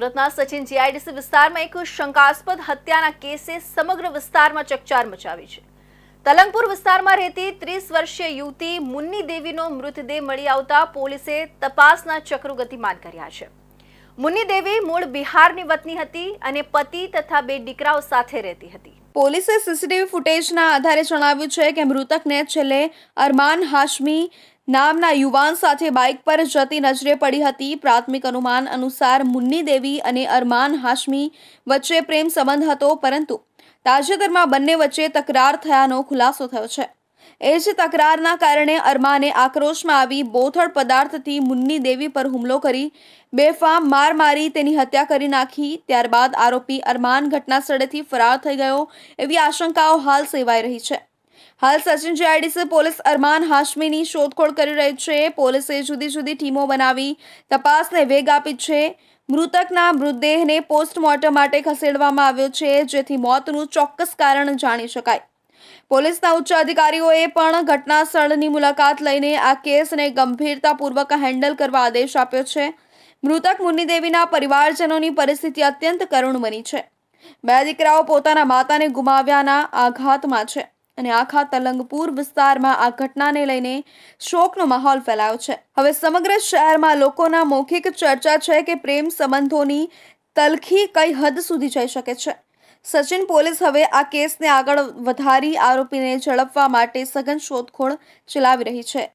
સુરતના સચિન જીઆઈડીસી વિસ્તારમાં એક શંકાસ્પદ હત્યાના કેસે સમગ્ર વિસ્તારમાં ચકચાર મચાવી છે. તલંગપુર વિસ્તારમાં રહેતી ત્રીસ વર્ષીય યુવતી મુન્ની દેવીનો મૃતદેહ મળી આવતા પોલીસે તપાસના ચક્રો ગતિમાન કર્યા છે. મુન્ની દેવી મૂળ બિહારની વતની હતી અને પતિ તથા બે દીકરાઓ સાથે રહેતી હતી. પોલીસે સીસીટીવી ફૂટેજના આધારે જણાવ્યું છે કે મૃતકને છેલ્લે અરમાન હાશમી નામના યુવાન સાથે બાઇક પર જતી નજરે પડી હતી. પ્રાથમિક અનુમાન અનુસાર મુન્ની દેવી અને અરમાન હાશમી વચ્ચે પ્રેમ સંબંધ હતો, પરંતુ તાજેતરમાં બંને વચ્ચે તકરાર થયાનો ખુલાસો થયો છે. એ જ તકરારના કારણે અરમાને આક્રોશમાં આવી બોથડ પદાર્થથી મુન્ની દેવી પર હુમલો કરી બેફામ માર મારી તેની હત્યા કરી નાખી. ત્યારબાદ આરોપી અરમાન ઘટના સ્થળેથી ફરાર થઈ ગયો એવી આશંકાઓ હાલ સેવાઈ રહી છે. હાલ સચિન જીઆઈડીસી પોલીસ અરમાન હાશમીની શોધખોળ કરી રહી છે. પોલીસે જુદી જુદી ટીમો બનાવી તપાસને વેગ આપી છે. મૃતકના મૃતદેહને પોસ્ટમોર્ટમ માટે ખસેડવામાં આવ્યો છે, જેથી મોતનું ચોક્કસ કારણ જાણી શકાય. પોલીસના ઉચ્ચ અધિકારીઓએ પણ ઘટના સ્થળની મુલાકાત લઈને આ કેસને ગંભીરતાપૂર્વક હેન્ડલ કરવા આદેશ આપ્યો છે. મૃતક મુનિદેવીના પરિવારજનોની પરિસ્થિતિ અત્યંત કરુણ બની છે. બે દીકરાઓ પોતાના માતાને ગુમાવ્યાના આઘાતમાં છે અને આખા તલંગપુર વિસ્તારમાં આ ઘટનાને લઈને શોકનો માહોલ ફેલાયો છે. હવે સમગ્ર શહેરમાં લોકોના મૌખિક ચર્ચા છે કે પ્રેમ સંબંધોની તલખી કઈ હદ સુધી જઈ શકે છે? સચિન પોલીસ હવે આ કેસને આગળ વધારી આરોપીને ઝડપવા માટે સઘન શોધખોળ ચલાવી રહી છે.